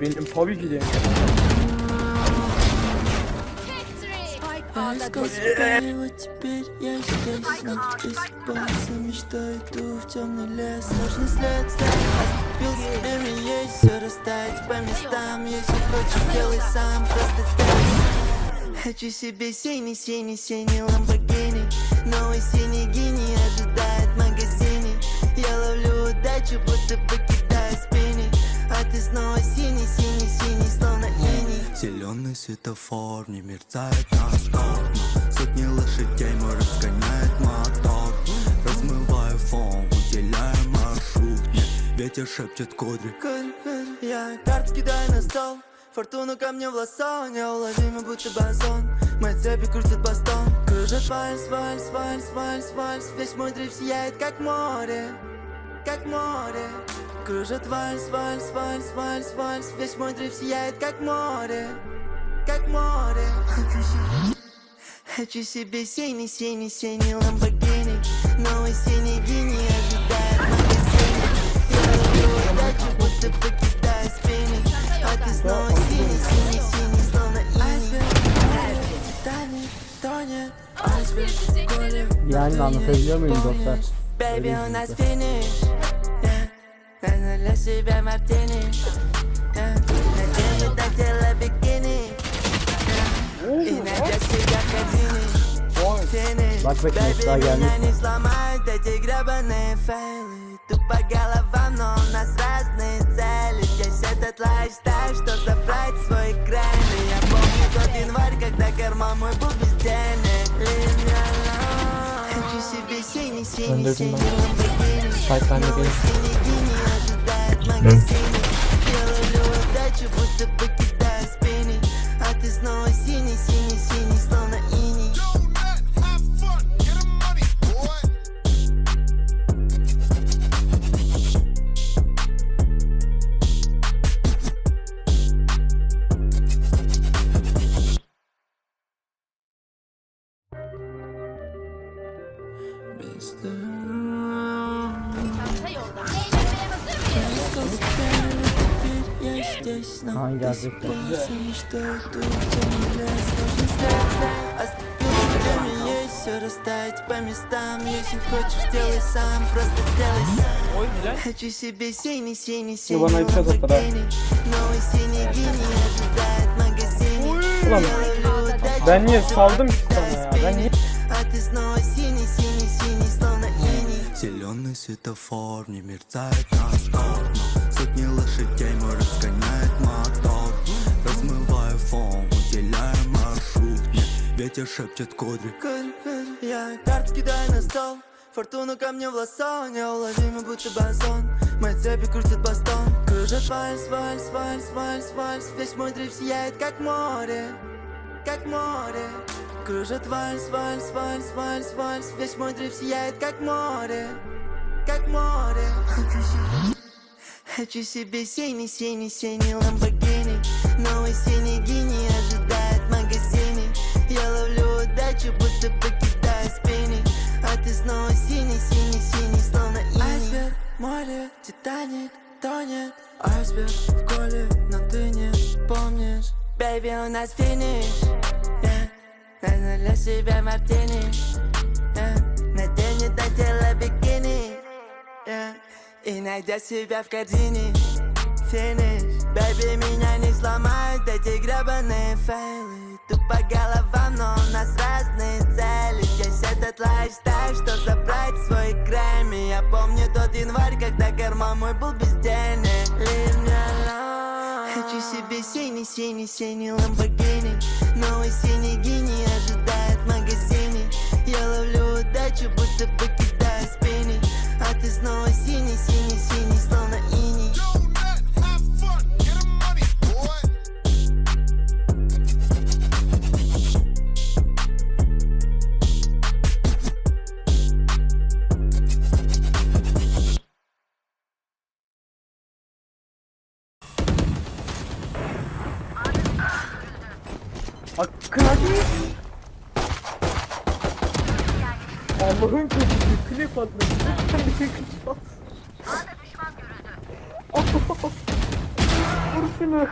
Benim tabii ki de. Хочу себе синий, синий, синий ламборгини Новый синий гений ожидает в магазине Я ловлю удачу, будто покидаю Зеленый светофор не мерцает на стоп Сотни лошадей мой разгоняет мотор. Размываю фон, уделяю маршрут. Мне ветер шепчет кудри. Я карты кидаю на стол. Фортуна ко мне в лосо Неуловимо будто базон Мои цепи крутят бастон Кружит вальс, вальс, вальс, вальс, вальс. Весь мой дрейф сияет как море Как море. Кружит вальс, вальс, вальс, вальс, вальс. Весь мой дрейф сияет как море Как море Хочу себе синий, синий, синий ламборгини Новый синий гений ожидает в магазине Я ловлю удачу, будто покидаю спиннинг А ты снова синий, синий, синий, словно иней Титаник, тонет, айсберг в коле Yani anlatabiliyor muyum dostlar? Baby, у нас финиш yeah. Я для себя мартини yeah. Надену до тела бикини Bak bakayım Baby, daha gelmiş меня mi? не сломают эти гребаные фейлы Тупо головам, но у нас разные цели. Весь этот лайфстайл, что забрать свой И Я помню тот январь, когда карман мой был без денег. Leave me alone Хочу себе синий, синий, синий ламборгини синий гений ожидает в время есть Все растает по местам Если хочешь, делай сам, просто сделай сам Oy güzel. Хочу себе синий, синий, Ну, синий она и всё тут, да. ламборгини Новый синий гений ожидает в магазине Ulan Я ловлю удачу, ben niye saldım ki sana ya? Ben niye? а ты снова синий, синий, синий, словно иней Зеленый светофор не мерцает на стоп Сотни лошадей мой разгоняет мотор. Размываю фон, уделяю маршрут. Ветер шепчет кудри. Я карты кидаю на стол. Фортуна ко мне в лосо Неуловимо будто базон Мои цепи крутят бастон Кружит вальс, вальс, вальс, вальс, вальс. Весь мой дрейф сияет как море как море. Кружит вальс, вальс, вальс, вальс, вальс. Весь мой дрейф сияет как море море. Хочу себе синий, синий, синий ламборгини Новый синий гений ожидает в магазине. Я ловлю удачу, будто покидаю спиннинг А ты снова синий, синий, синий, словно иней Айсберг, море, Титаник, тонет. Айсберг в коле, но ты не помнишь. Бэйби, у нас финиш. Yeah. Найду для себя мартини yeah. Наденет до тела бикини И найдя себя в корзине Финиш. Бэйби, меня не сломают эти гребаные фейлы Тупо головам, но у нас разные цели. Весь этот лайфстайл, что забрать свой Грэмми. Я помню тот январь, когда карман мой был без денег. Leave alone Хочу себе синий, синий, синий ламборгини Новый синий гений ожидает в магазине. Я ловлю удачу, будто спиннинг А снова синий, синий, синий, словно иней Hakkı hadi. Allah'ın kötüsü klip atmış. Lütfen bir klip at. şunu.